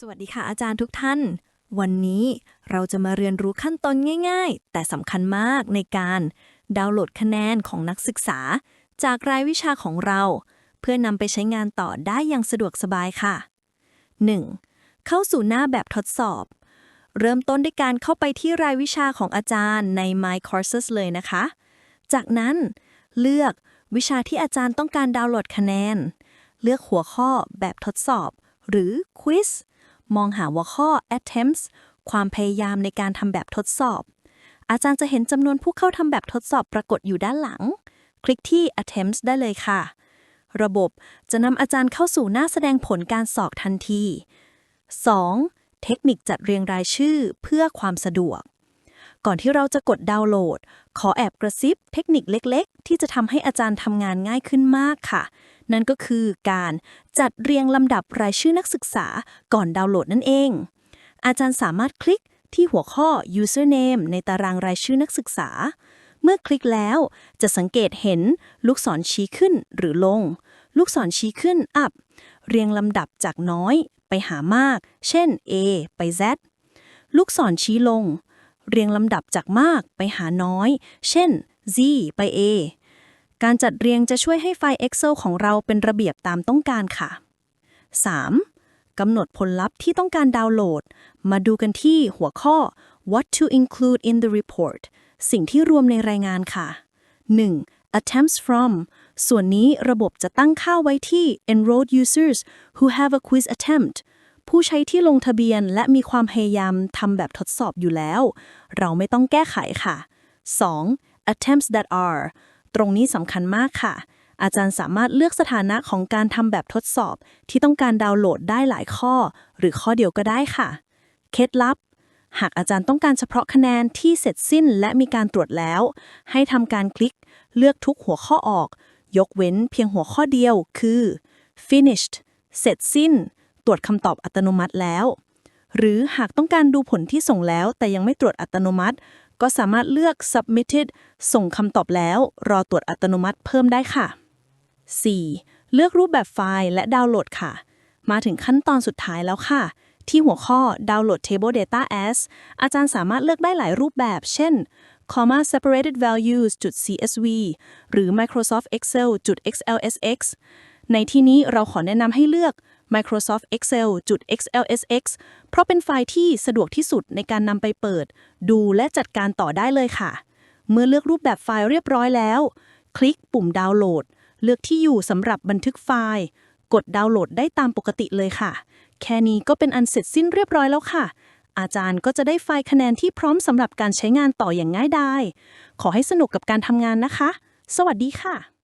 สวัสดีค่ะอาจารย์ทุกท่าน วันนี้เราจะมาเรียนรู้ขั้นตอนง่ายๆ แต่สำคัญมากในการดาวน์โหลดคะแนนของนักศึกษา จากรายวิชาของเรา เพื่อนำไปใช้งานต่อได้อย่างสะดวกสบายค่ะ 1. เข้าสู่หน้าแบบทดสอบ เริ่มต้นด้วยการเข้าไปที่รายวิชาของอาจารย์ใน My Courses เลยนะคะ จากนั้นเลือกวิชาที่อาจารย์ต้องการดาวน์โหลดคะแนน เลือกหัวข้อแบบทดสอบ หรือ Quiz มองหาหัวข้อ attempts ความพยายามในการทำแบบทดสอบ อาจารย์จะเห็นจำนวนผู้เข้าทำแบบทดสอบปรากฏอยู่ด้านหลัง คลิกที่ attempts ได้เลยค่ะ ระบบจะนำอาจารย์เข้าสู่หน้าแสดงผลการสอบทันที 2. เทคนิคจัดเรียงรายชื่อเพื่อความสะดวก ก่อนที่เราจะกดดาวน์โหลด ขอแอบกระซิบเทคนิคเล็ก ๆ ที่จะทำให้อาจารย์ทำงานง่ายขึ้นมากค่ะ นั่นก็คือการจัดเรียงลำดับรายชื่อนักศึกษาก่อนดาวน์โหลดนั่นเอง อาจารย์สามารถคลิกที่หัวข้อ username ในตารางรายชื่อนักศึกษา เมื่อคลิกแล้วจะสังเกตเห็นลูกศรชี้ขึ้นหรือลง ลูกศรชี้ขึ้น up เรียงลำดับจากน้อยไปหามาก เช่น A ไป Z ลูกศรชี้ลง เรียงลำดับจากมากไปหาน้อย เช่น Z ไป A การจัดเรียงจะช่วยให้ไฟล์ Excel ของเราเป็นระเบียบตามต้องการค่ะ 3. กำหนดผลลัพธ์ที่ต้องการดาวน์โหลด มาดูกันที่หัวข้อ what to include in the report สิ่งที่รวมในรายงานค่ะ 1. attempts from ส่วนนี้ระบบจะตั้งค่าไว้ที่ enrolled users who have a quiz attempt ผู้ใช้ที่ลงทะเบียนและมีความพยายามทำแบบทดสอบอยู่แล้ว เราไม่ต้องแก้ไขค่ะ 2. attempts that are ตรงนี้สำคัญมากค่ะ อาจารย์สามารถเลือกสถานะของการทำแบบทดสอบ ที่ต้องการดาวน์โหลดได้หลายข้อ หรือข้อเดียวก็ได้ค่ะ เคล็ดลับ หากอาจารย์ต้องการเฉพาะคะแนนที่เสร็จสิ้นและมีการตรวจแล้ว ให้ทำการคลิก เลือกทุกหัวข้อออก ยกเว้นเพียงหัวข้อเดียว คือ finished เสร็จสิ้น ตรวจคำตอบอัตโนมัติแล้ว หรือหากต้องการดูผลที่ส่งแล้วแต่ยังไม่ตรวจอัตโนมัติ ก็สามารถเลือก submitted ส่งคำตอบแล้ว รอตรวจอัตโนมัติเพิ่มได้ค่ะ 4. เลือกรูปแบบไฟล์และดาวน์โหลดค่ะ มาถึงขั้นตอนสุดท้ายแล้วค่ะ ที่หัวข้อ Download Table Data as อาจารย์สามารถเลือกได้หลายรูปแบบ เช่น comma separated values .csv หรือ Microsoft Excel .xlsx ในที่นี้เราขอแนะนำให้เลือก Microsoft Excel .xlsx เพราะเป็นไฟล์ที่สะดวกที่สุดในการนำไปเปิด ดูและจัดการต่อได้เลยค่ะ เมื่อเลือกรูปแบบไฟล์เรียบร้อยแล้ว คลิกปุ่มดาวน์โหลด เลือกที่อยู่สำหรับบันทึกไฟล์ กดดาวน์โหลดได้ตามปกติเลยค่ะ แค่นี้ก็เป็นอันเสร็จสิ้นเรียบร้อยแล้วค่ะ อาจารย์ก็จะได้ไฟล์คะแนนที่พร้อมสำหรับการใช้งานต่ออย่างง่ายดาย ขอให้สนุกกับการทำงานนะคะ สวัสดีค่ะ